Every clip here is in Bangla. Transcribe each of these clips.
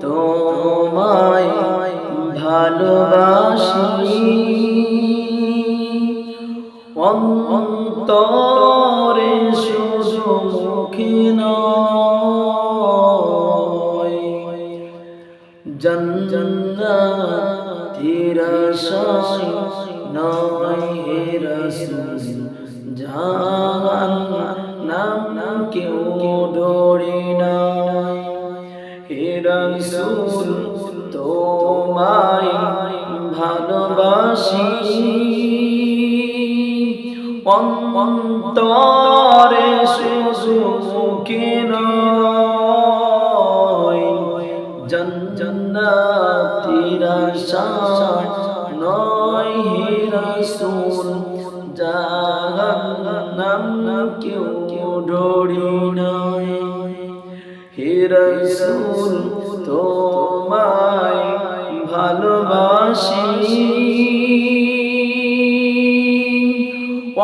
তোমায় ভালোবাসি। অন্তরে শুধু মুখে নয়, জন্নতের আশায় নয় হে রাসূল জাহান নাম কেউ ডরি হে রাসূল তোমায় ভালোবাসি। অন্তরে মুখে নয়, জন্নাতির আশায় নয় হে রাসূল, জাহান্নাম কেউ ডরি নাই। হে রাসূল তোমায় ভালোবাসি।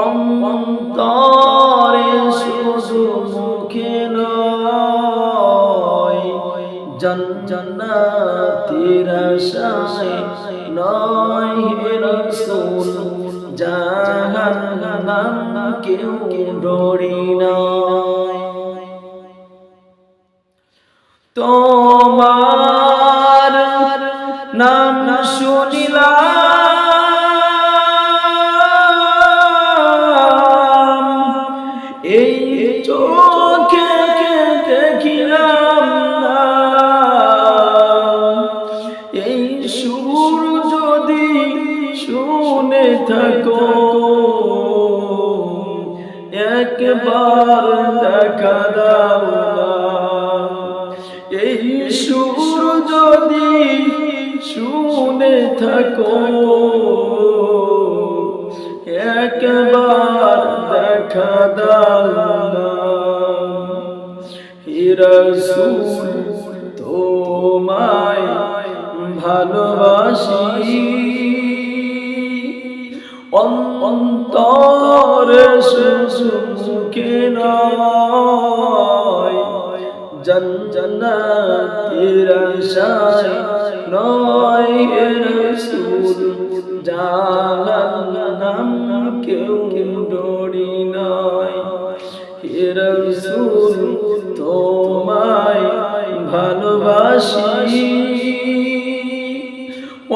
অন্তরে শুধু মুখে নয়, জন্নাতের আশায় নয় হে রাসূল, জাহান্নাম কেউ ডরি নাই। তোমার নাম শুনিলাম। এই চোখে দেখিলাম এই সুর যদি শুনে থাকো একবার দেখা দাও সুর যদি শুনে থাকো, একবার দেখা দাও না। হে রাসূল, তোমায় ভালোবাসি। অন্তরে সুখে নয়। জন্নাতের আশায় নয় রাসূল জাহান্নাম কেউ ডরি নাই হে রাসূল, তোমায় ভালোবাসি।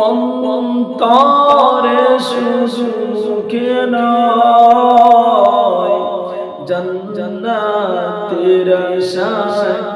অন্তরে সুখে নয়। জন্নাতের আশায়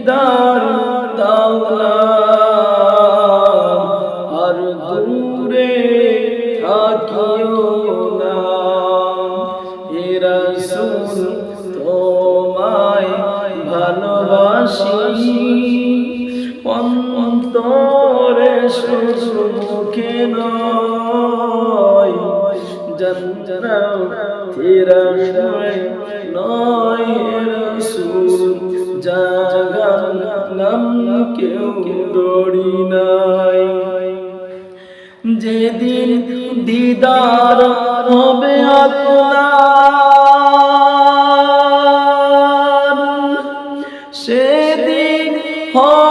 দিদার দাওলা। আর দূরে থাকিও না। হে রাসূল, তোমায় ভালোবাসি। অন্তরে শুধু মুখে নয় জন্নাতের আশায় নয়। হে মদিনায় যেদিন দিদার হবে আপনার সেদিন হবে